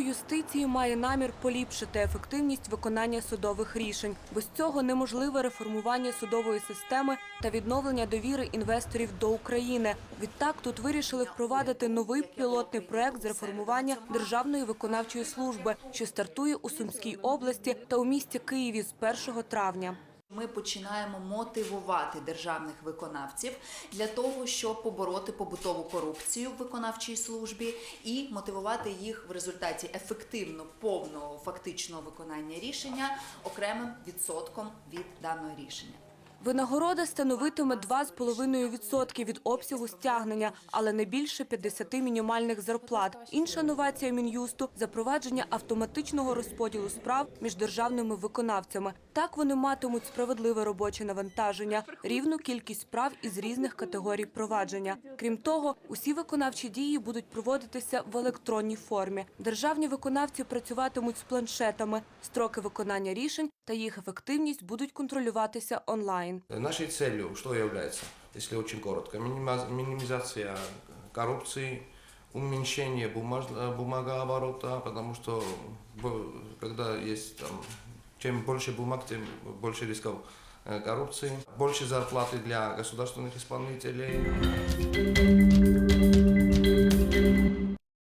юстиції має намір поліпшити ефективність виконання судових рішень. Без цього неможливе реформування судової системи та відновлення довіри інвесторів до України. Відтак тут вирішили впровадити новий пілотний проект з реформування державної виконавчої служби, що стартує у Сумській області та у місті Києві з 1 травня. Ми починаємо мотивувати державних виконавців для того, щоб побороти побутову корупцію в виконавчій службі і мотивувати їх в результаті ефективно повного фактичного виконання рішення окремим відсотком від даного рішення. Винагорода становитиме 2,5% від обсягу стягнення, але не більше 50 мінімальних зарплат. Інша новація Мін'юсту – запровадження автоматичного розподілу справ між державними виконавцями. Так вони матимуть справедливе робоче навантаження, рівну кількість справ із різних категорій провадження. Крім того, усі виконавчі дії будуть проводитися в електронній формі. Державні виконавці працюватимуть з планшетами. Строки виконання рішень та їх ефективність будуть контролюватися онлайн Нашей целью что является, если очень коротко? Минима- Минимизация коррупции, уменьшение бумаж- э, бумагооборота, потому что бо- когда есть там, чем больше бумаг, тем больше рисков э, коррупции, больше зарплаты для государственных исполнителей.